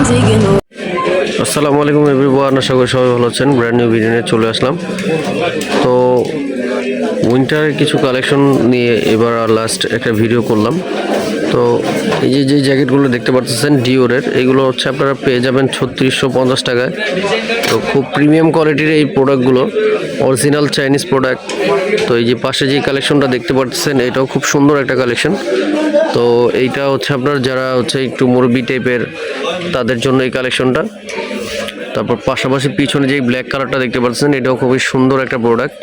আসসালামু আলাইকুম এভরিওয়ান, আশা করি সবাই ভালো আছেন। ব্র্যান্ড নিউ নিয়ে চলে আসলাম। তো উইন্টারের কিছু কালেকশন নিয়ে এবার লাস্ট একটা ভিডিও করলাম। তো এই যে যে জ্যাকেটগুলো দেখতে পাচ্ছেন ডিওরের এগুলো হচ্ছে আপনারা পেয়ে যাবেন ছত্রিশশো পঞ্চাশ টাকায়। তো খুব প্রিমিয়াম কোয়ালিটির এই প্রোডাক্টগুলো অরিজিনাল চাইনিজ প্রোডাক্ট তো এই যে পাশে যে কালেকশনটা দেখতে পাচ্ছেন এটাও খুব সুন্দর একটা কালেকশন তো এইটা হচ্ছে আপনার যারা হচ্ছে একটু মুরব্বি টাইপের তাদের জন্য এই কালেকশনটা তারপর পাশাপাশি পিছনে যে ব্ল্যাক কালারটা দেখতে পাচ্ছেন, এটাও খুবই সুন্দর একটা প্রোডাক্ট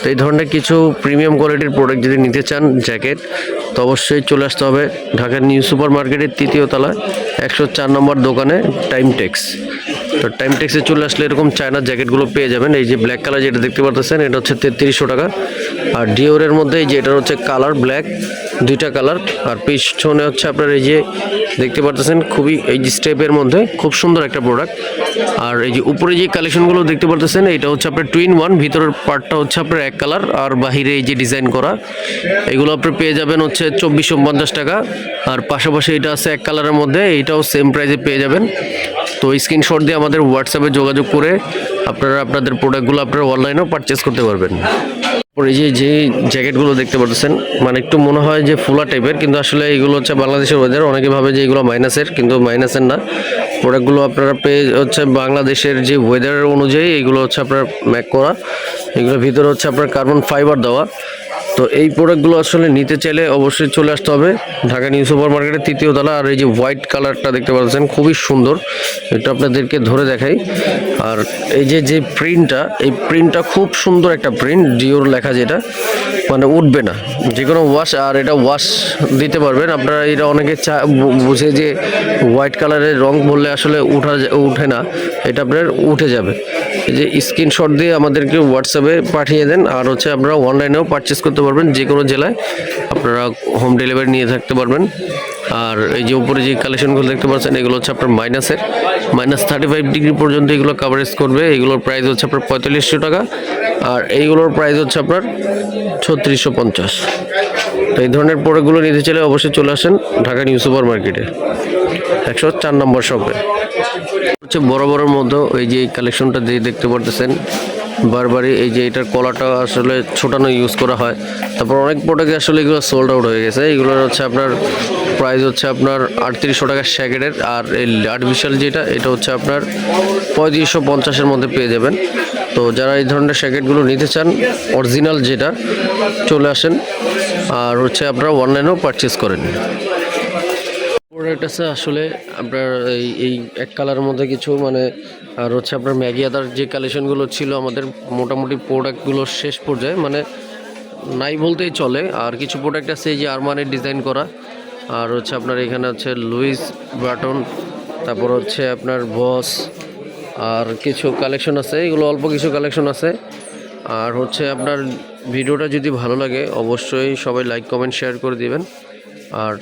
তো এই ধরনের কিছু প্রিমিয়াম কোয়ালিটির প্রোডাক্ট যদি নিতে চান জ্যাকেট তো অবশ্যই চলে আসতে হবে ঢাকার নিউ সুপার মার্কেটের তৃতীয় তলায়, একশো চার নম্বর দোকানে টাইম টেক্স তো টাইম টেক্সে চলে আসলে এরকম চায়নার জ্যাকেটগুলো পেয়ে যাবেন। এই যে ব্ল্যাক কালার যেটা দেখতে পাচ্ছেন, এটা হচ্ছে তেত্রিশশো টাকা। আর ডিওরের মধ্যে এই যে এটা হচ্ছে কালার ব্ল্যাক দুইটা কালার আর পিছনে হচ্ছে আপনার এই যে দেখতে পাচ্ছেন খুবই এই যে স্টেপের মধ্যে খুব সুন্দর একটা প্রোডাক্ট আর এই যে উপরে যে কালেকশনগুলো দেখতে পাচ্ছেন এটা হচ্ছে আপনার টুইন ওয়ান ভিতরের পার্টটা হচ্ছে আপনার এক কালার আর বাহিরে এই যে ডিজাইন করা। এগুলো আপনি পেয়ে যাবেন হচ্ছে চব্বিশশো পঞ্চাশ টাকা। আর পাশাপাশি এটা আছে এক কালারের মধ্যে, এইটাও সেম প্রাইসে পেয়ে যাবেন। তো স্ক্রিনশট দিয়ে আমাদের হোয়াটসঅ্যাপে যোগাযোগ করে আপনারা আপনাদের প্রোডাক্টগুলো আপনারা অনলাইনেও পারচেস করতে পারবেন। এই যে যে জ্যাকেটগুলো দেখতে পাচ্ছেন মানে একটু মনে হয় যে ফুলা টাইপের, কিন্তু আসলে এইগুলো হচ্ছে বাংলাদেশের ওয়েদার অনেকে ভাবে যে এগুলো মাইনাসের কিন্তু মাইনাসের না। প্রোডাক্টগুলো আপনারা পেয়ে হচ্ছে বাংলাদেশের যে ওয়েদার অনুযায়ী এগুলো হচ্ছে আপনার ম্যাক করা। এগুলোর ভিতরে হচ্ছে আপনার কার্বন ফাইবার দেওয়া। তো এই প্রোডাক্টগুলো আসলে নিতে চাইলে অবশ্যই চলে আসতে হবে। ঢাকা নিউ সুপার মার্কেটের তৃতীয় তলা আর এই যে হোয়াইট কালারটা দেখতে পাচ্ছেন, খুবই সুন্দর। এটা আপনাদেরকে ধরে দেখাই। আর এই যে যে প্রিন্টটা এই প্রিন্টটা খুব সুন্দর একটা প্রিন্ট ডিওর লেখা যেটা মানে উঠবে না। যে কোনো ওয়াশ আর এটা ওয়াশ দিতে পারবেন। আপনারা এটা অনেকে চা বুঝে যে হোয়াইট কালারের রং বললে আসলে উঠা উঠে না। এটা আপনার উঠে যাবে। যে স্ক্রিনশট দিয়ে আমাদেরকে হোয়াটসঅ্যাপে পাঠিয়ে দেন, আর হচ্ছে আপনারা অনলাইনেও পারচেস করতে পারবেন যে কোনো জেলায় আপনারা হোম ডেলিভারি নিয়ে থাকতে পারবেন। আর এই যে উপরে যে কালেকশনগুলো দেখতে পাচ্ছেন, এগুলো হচ্ছে আপনার মাইনাসের মাইনাস থার্টি ফাইভ ডিগ্রি পর্যন্ত এগুলো কাভারেজ করবে। এগুলোর প্রাইস হচ্ছে আপনার পঁয়তাল্লিশশো টাকা। আর এইগুলোর প্রাইস হচ্ছে আপনার ছত্রিশশো পঞ্চাশ। তো এই ধরনের প্রোডাক্টগুলো নিতে চাইলে অবশ্যই চলে আসেন ঢাকা নিউ সুপার মার্কেটে একশো চার নম্বর শপে। হচ্ছে বড় বড়োর মধ্যে এই যে কালেকশনটা দিয়ে দেখতে পারতেছেন, বারবারই এই যে এটার কলাটা আসলে ছোটানো ইউজ করা হয়। তারপর অনেক প্রোডাক্ট আসলে এগুলো সোল্ড আউট হয়ে গেছে। এগুলোর হচ্ছে আপনার প্রাইস হচ্ছে আপনার আটত্রিশশো টাকা স্যাকেটের আর এই আর্টিফিশিয়াল যেটা, এটা হচ্ছে আপনার পঁয়ত্রিশশো পঞ্চাশের মধ্যে পেয়ে যাবেন। তো যারা এই ধরনের স্যাকেটগুলো নিতে চান অরিজিনাল যেটা, চলে আসেন। আর হচ্ছে আপনারা অনলাইনেও পারচেস করেন। প্রোডাক্ট আছে আসলে আপনার এই এই এক কালারের মধ্যে কিছু মানে আর হচ্ছে আপনার ম্যাগি আদার যে কালেকশনগুলো ছিল, আমাদের মোটামুটি প্রোডাক্টগুলো শেষ পর্যায়ে মানে নাই বলতেই চলে। আর কিছু প্রোডাক্ট আছে এই যে আরমানের ডিজাইন করা, আর হচ্ছে আপনার এখানে হচ্ছে লুইস বাটন তারপর হচ্ছে আপনার বস আর কিছু কালেকশন আছে, এগুলো অল্প কিছু কালেকশন আছে। আর হচ্ছে আপনার ভিডিওটা যদি ভালো লাগে, অবশ্যই সবাই লাইক কমেন্ট শেয়ার করে দিবেন। আর